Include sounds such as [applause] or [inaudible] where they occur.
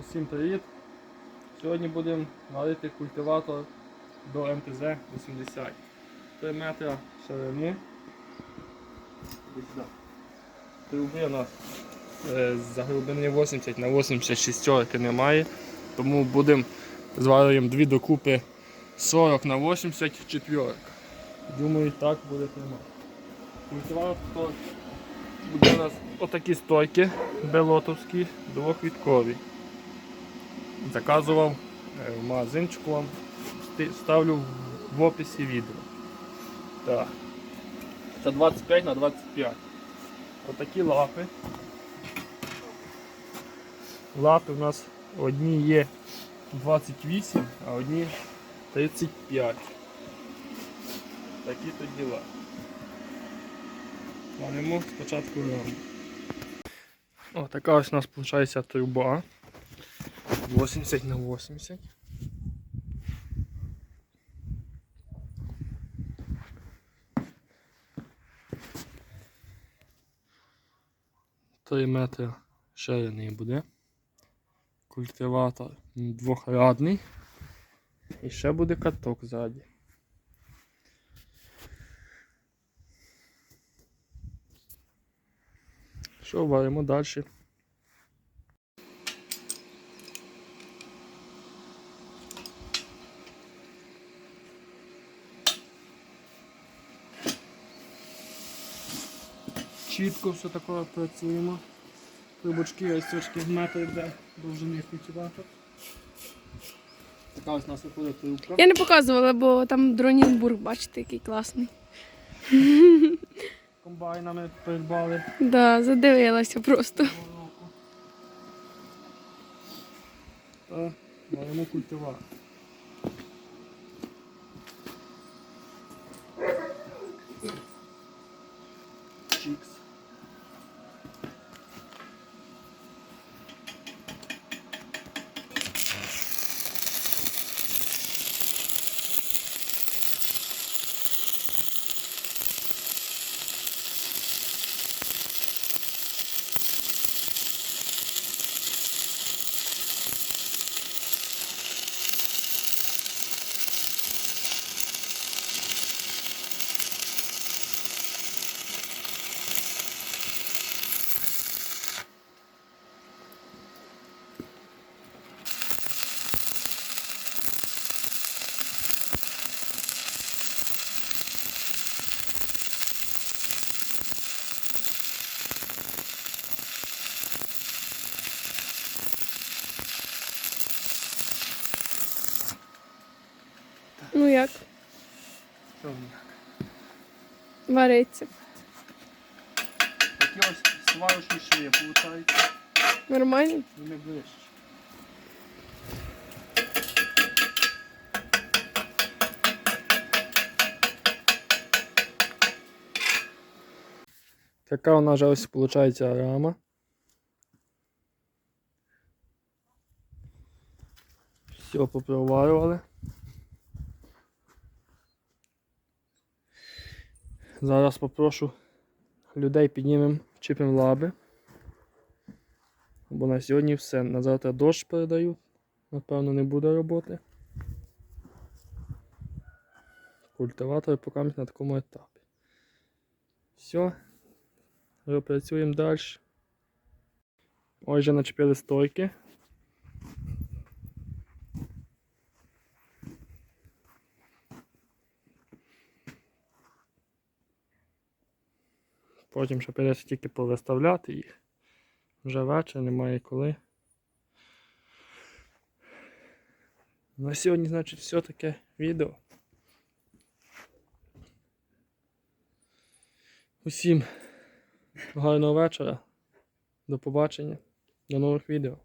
Усім привіт! Сьогодні будемо варити культиватор до МТЗ-80. 3 метри ширини. Труби у нас е, за глибини 80 на 86 немає, тому будемо зварюємо дві докупи 40 на 84. Думаю, так буде тримати. Культиватор буде у нас отакі стойки белотовські, двохвіткові. Заказував е, в магазинчику вам ставлю в- описі відео. Так. Це 25 на 25. Отакі лапи. Лапи у нас одні є 28, а одні 35. Такі то діла. Валимо спочатку раму. О, така ось у нас виходить труба. 80 на 80. Три метри ширини буде. Культиватор двохрядний. І ще буде каток ззаді. Що, варимо далі. Чітко все таке працюємо. Трубочки ось трошки метр йде довжини культиватор. Така ось у нас виходить трубка. Я не показувала, бо там Дронінбург, бачите, який класний. [laughs] Комбайнами придбали. Да, задивилася просто. Та маємо культиватор. Як, Що них? вариться. Такі ось сварочні шви, виходить. Нормально? Вони ближче. Така у нас же ось виходить рама. Все попроварювали. Зараз попрошу людей піднімемо, чіпимо лаби. Бо на сьогодні все. На завтра дощ передають. Напевно, не буде роботи. Культиватор поки на такому етапі. Все. Працюємо далі. Ось вже начепили стойки. Потім ще прийдеться тільки повиставляти їх. Вже вечір, немає коли. На сьогодні, значить, все таке відео. Усім гарного вечора. До побачення. До нових відео.